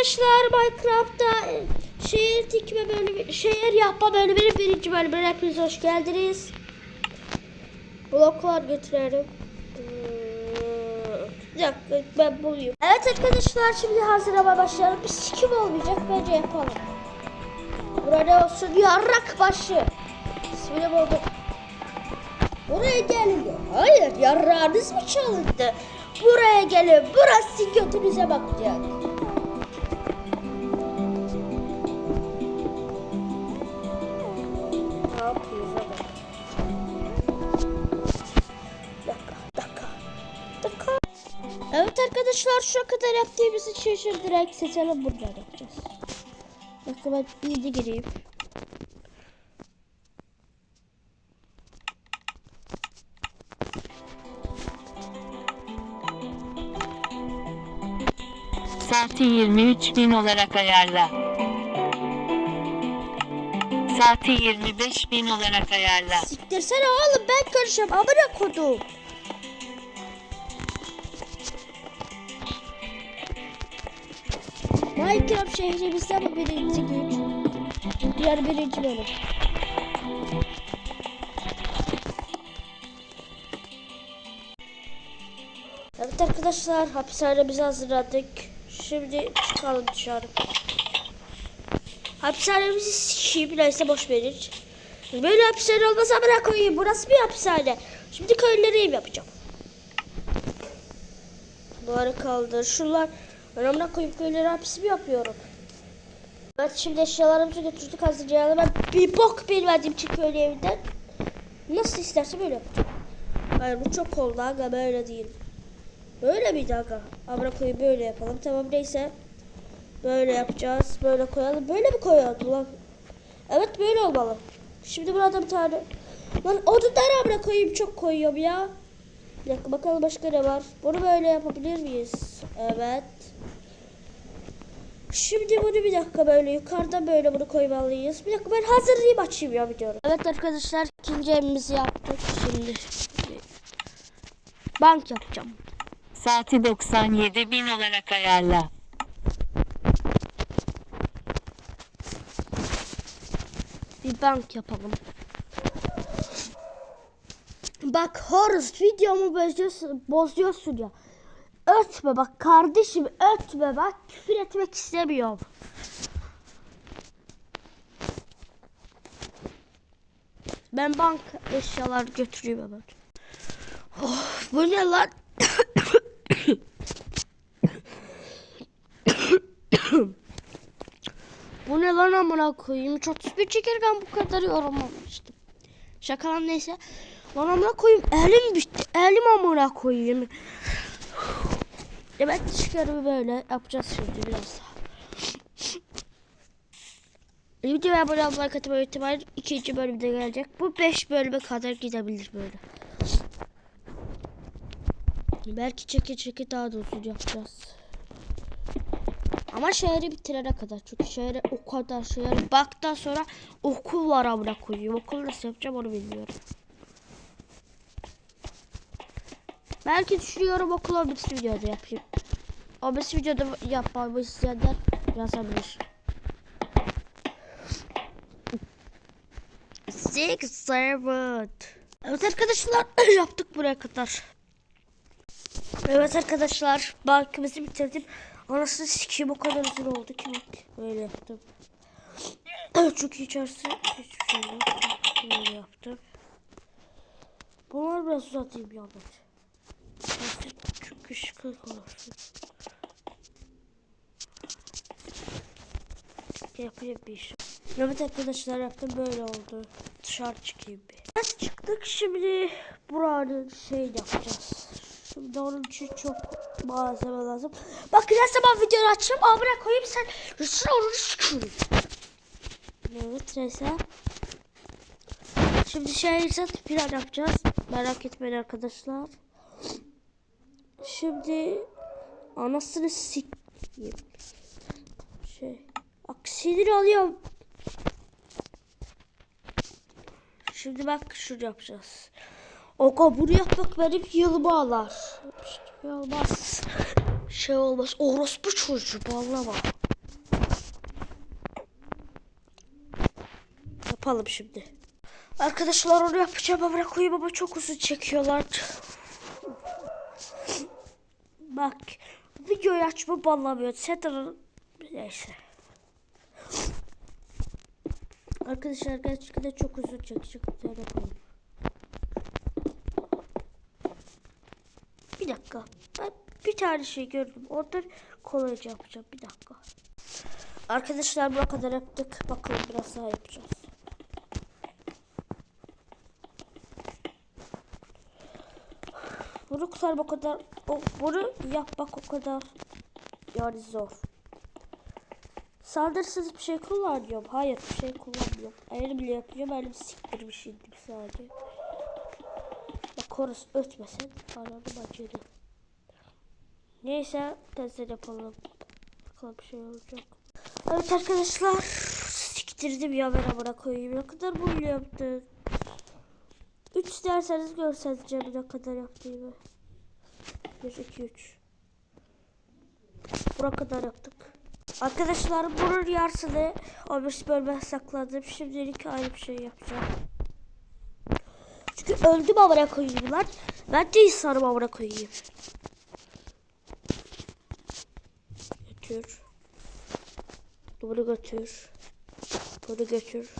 arkadaşlar Minecraft'ta e, şehir dikme bölümü, şehir yapma bölümünün birinci bölümüne hepiniz hoş geldiniz. Bloklar götürelim. Hmm, Bir ben bulayım. Evet arkadaşlar şimdi hazırlama başlayalım. Bir sikim olmayacak bence yapalım. Burada olsun yarrak başı. Buldum. Buraya gelin. Hayır yarrağınız mı çalındı? Buraya gelin. Burası götünüze bakacak. Arkadaşlar şu kadar yaptığımız için şimdi direkt seçelim buradan yapacağız. Dakika ben iyice gireyim. Saati 23 bin olarak ayarla. Saati 25 bin olarak ayarla. Siktirsene oğlum ben konuşacağım amına kodum. Minecraft şehrimizde ama birinci güç. Diğer birinci bölüm. Evet arkadaşlar hapishanemizi hazırladık. Şimdi çıkalım dışarı. Hapishanemizi sikiyim neyse boş verin. Böyle hapishane olmasa bırak koyayım. Burası bir hapishane. Şimdi köylere ev yapacağım. Bunları kaldır. Şunlar önümden koyup köylere hapis mi yapıyorum? Evet şimdi eşyalarımızı götürdük hazırlayalım. Ben bir bok bilmediğim için köylü evinden. Nasıl isterse böyle yapacağım. Hayır bu çok oldu aga böyle değil. Böyle miydi aga? Abra koyu böyle yapalım. Tamam neyse. Böyle yapacağız. Böyle koyalım. Böyle mi koyalım lan? Evet böyle olmalı. Şimdi burada bir tane. Lan odunları abra koyayım çok koyuyorum ya. Bir dakika bakalım başka ne var. Bunu böyle yapabilir miyiz? Evet. Şimdi bunu bir dakika böyle yukarıda böyle bunu koymalıyız. Bir dakika ben hazırlayayım açayım ya videoyu. Evet arkadaşlar ikinci evimizi yaptık şimdi. Bank yapacağım. Saati 97 bin olarak ayarla. Bir bank yapalım. Bak Horus videomu bozuyorsun, bozuyorsun ya. Ötme bak kardeşim ötme bak küfür etmek istemiyorum. Ben bank eşyalar götüreyim hemen. Oh, bu ne lan? Bu ne lan amına koyayım? Hiç 31 çekirgen bu kadar yorulmamıştım. Şaka lan neyse. Lan amına koyayım elim bitti. Elim amına koyayım. Evet çıkarımı böyle yapacağız şimdi biraz daha. Videoya abone olmayı katılmayı ihtimal ikinci bölümde gelecek. Bu 5 bölüme kadar gidebilir böyle. Belki çeke çeke daha da uzun yapacağız. Ama şehri bitirene kadar. Çünkü şehre o kadar şehir. Baktan sonra okul var amına koyayım. Okul nasıl yapacağım onu bilmiyorum. Belki düşünüyorum okula bir videoda yapayım. O bir videoda yapmamı isteyenler yazabilir. Six seven. Evet arkadaşlar yaptık buraya kadar. Evet arkadaşlar bankımızı bitirdim. Anasını sikeyim o kadar uzun oldu ki. Böyle yaptım. Çünkü içerisi hiçbir şey yok. Böyle yaptım. Bunlar biraz uzatayım yalnız. Çünkü şıkık olursun. Yapayım bir iş. Evet arkadaşlar yaptım böyle oldu. Dışarı çıkayım bir. Biz çıktık şimdi buranın şey yapacağız. Şimdi onun için çok malzeme lazım. Bak ne zaman videoyu açacağım amına koyayım sen Rüsün onu sıkıyorum. Evet neyse. Şimdi şey zat plan yapacağız. Merak etmeyin arkadaşlar. Şimdi anasını sikeyim. Şey. Aksinir alıyorum. Şimdi bak şunu yapacağız. Oka bunu yapmak benim yılıma alar. Şey olmaz. Şey olmaz. Orospu çocuğu ballama. Yapalım şimdi. Arkadaşlar onu yapacağım ama koyayım ama çok uzun çekiyorlar. Bak videoyu açma banlamıyor. Sedan'ın neyse. Arkadaşlar gerçekten çok uzun çekecek. Koyayım. Bir dakika. Ben bir tane şey gördüm. Oradan kolayca yapacağım. Bir dakika. Arkadaşlar bu kadar yaptık. Bakalım biraz daha yapacağız. Bunu kurtarmak o kadar, o, bunu yapmak o kadar yani zor. Saldırısız bir şey kullanıyorum. Hayır bir şey kullanmıyorum. Elimle yapıyorum. Elim siktirmiş indim sadece. Ya korus ötmesin. Anladım acıdı. Neyse tezler yapalım. Bakalım bir şey olacak. Evet arkadaşlar. Siktirdim ya ben amına koyayım. Ne kadar bunu yaptık. 3 derseniz görseniz ne kadar yaptığımı. 1, 2, 3. Buraya kadar yaptık. Arkadaşlar bunun yarısını 15 bölme sakladım. Şimdilik ayrı bir şey yapacağım. Çünkü öldüm amına koyayım lan. Ben de insanım amına koyayım. Götür. Bunu götür. Bunu götür.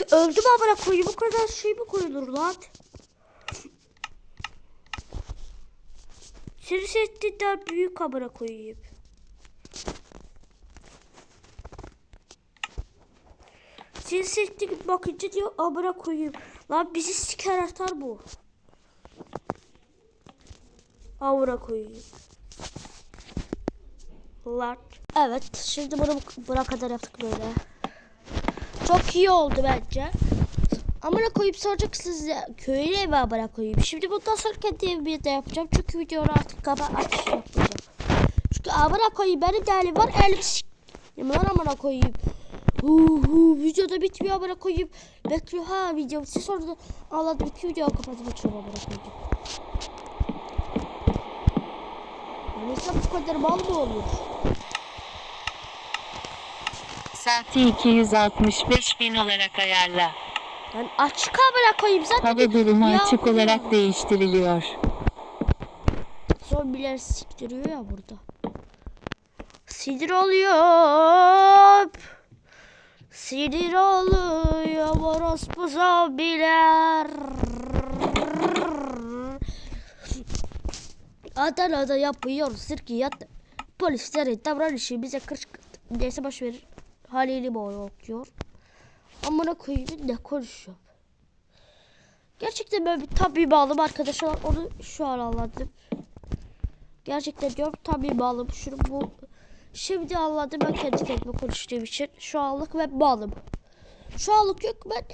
Öldüm amına koyayım. Bu kadar şey mi koyulur lan? Seni settinden büyük amına koyayım. Seni settiğin bakınca diyor amına koyayım. Lan bizi siker atar bu. Amına koyayım. Lan. Evet şimdi bunu buna kadar yaptık böyle. Çok iyi oldu bence. Amına koyup soracaksınız ya köylü evi amına koyayım. Şimdi bundan sonra kendi evimi de yapacağım. Çünkü videoyu artık kaba açış yapacağım. Çünkü amına koyayım benim de elim var. Elim s*** lan amına koyayım. Hu hu videoda bitmiyor amına koyayım. Bekliyor ha video bitsin sonra da anladım iki video kapatıp açıyorum amına koyayım. Neyse bu kadar mal mı olur? Saati 265 bin olarak ayarla. Ben açık amına koyayım zaten. Hava durumu Ya açık bu- olarak değiştiriliyor. Zombiler siktiriyor ya burada. Sinir oluyor. Sinir oluyor orospu zombiler. Adana'da yapıyoruz sirkiyat. Polislerin davranışı bize kışkırttı. Neyse boş verir. Halili mi okuyor. Amına koyayım ne konuşuyor. Gerçekten ben bir tabi bağlım arkadaşlar. Onu şu an anladım. Gerçekten diyorum tabi bağlım. Şunu bu şimdi anladım ben kendi kendime konuştuğum için. Şu anlık ben bağlım. Şu anlık yok ben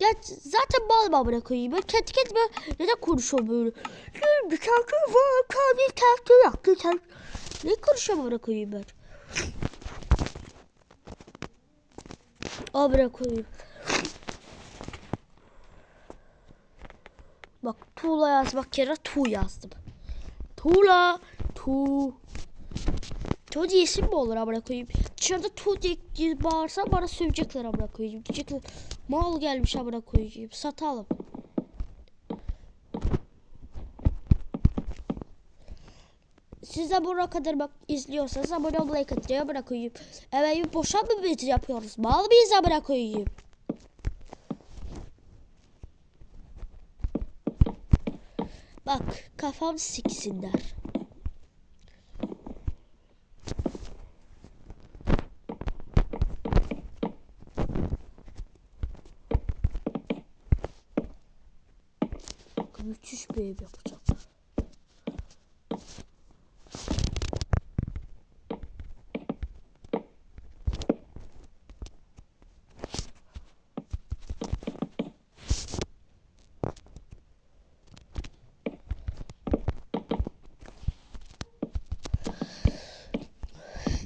ya zaten bağlım amına koyayım. Ben kendi kendime neden konuşuyorum böyle? Bir şarkı var, kahve yaptı sen. Ne konuşuyorum amına koyayım ben? Amına koyayım. Bak tuğla yazmak yerine tu yazdım. Tuğla. Tu. Tu isim mi olur amına koyayım? Dışarıda tu diye bağırsam bana sövecekler amına koyayım. Diyecekler mal gelmiş amına koyayım. Satalım. Siz de buraya kadar bak izliyorsanız abone olmayı katılıyor amına koyayım. Evet boşa mı biz yapıyoruz? Mal amına koyayım? Bak kafam siksinler. Müthiş bir ev yapacağım.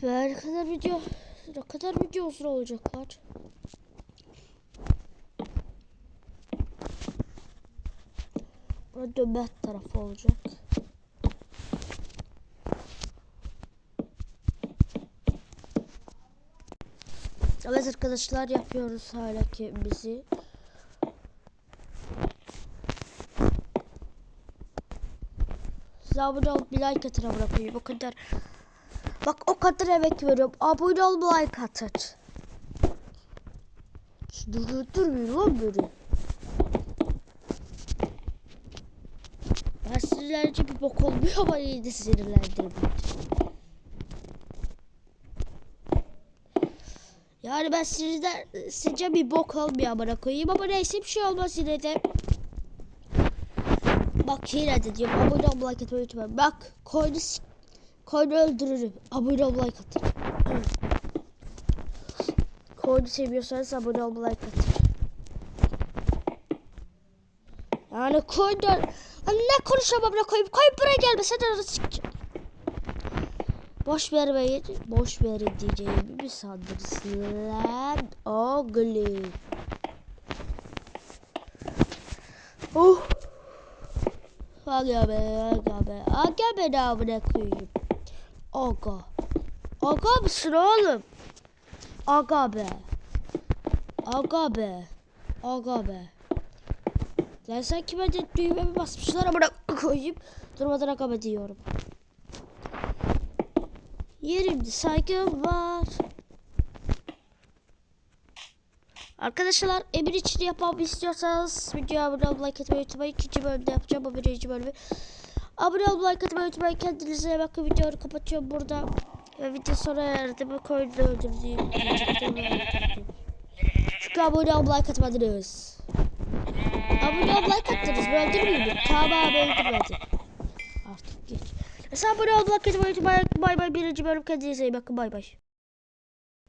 Ve ne kadar video ne kadar video uzun olacaklar. Burada dönme tarafı olacak. Evet arkadaşlar yapıyoruz hala ki bizi. Size abone olup bir like atın amına koyayım o kadar. Bak o kadar emek veriyorum. Abone ol bir like atın. Dur dur dur lan beni. Ben sinirlenince bir bok olmuyor ama yine de sinirlendim. Yani ben sinirden sizce bir bok olmuyor amına koyayım ama neyse bir şey olmaz yine de. Bak yine de diyorum abone ol like atmayı unutmayın. Bak koyunu koyunu öldürürüm. Abone ol like atın. koyunu seviyorsanız abone ol like atın. Yani Lan ne konuşamam ne koyayım. Koyun buraya gelme sen de sikeceğim. Boş vermeyin. Boş verin diyeceğimi mi sandınız lan? Oğlum. Oh. Aga be, aga be. Aga be ne amına koyayım. Aga. Aga mısın oğlum? Aga be. Aga be. Aga be. Lan sen kime de düğmemi basmışlar amına koyayım. Durmadan aga be diyorum. Yerimde saygım var. Arkadaşlar emir için yapmamı istiyorsanız videoya abone olmayı, like atmayı unutmayın. İkinci bölümde yapacağım bu birinci bölümü. Abone olmayı, like atmayı unutmayın. Kendinize bakın. Videoyu kapatıyorum burada. Ve video sona erdi. Bu koyunu öldürdüğüm. Çünkü abone olmayı, like atmadınız. Abone olmayı, like attınız. Ben öldürmeyeyim. Tamam abi öldürmedi. Artık geç. Mesela abone olmayı, like atmayı unutmayın. Bay bay. Birinci bölüm kendinize iyi bakın. Bay bay.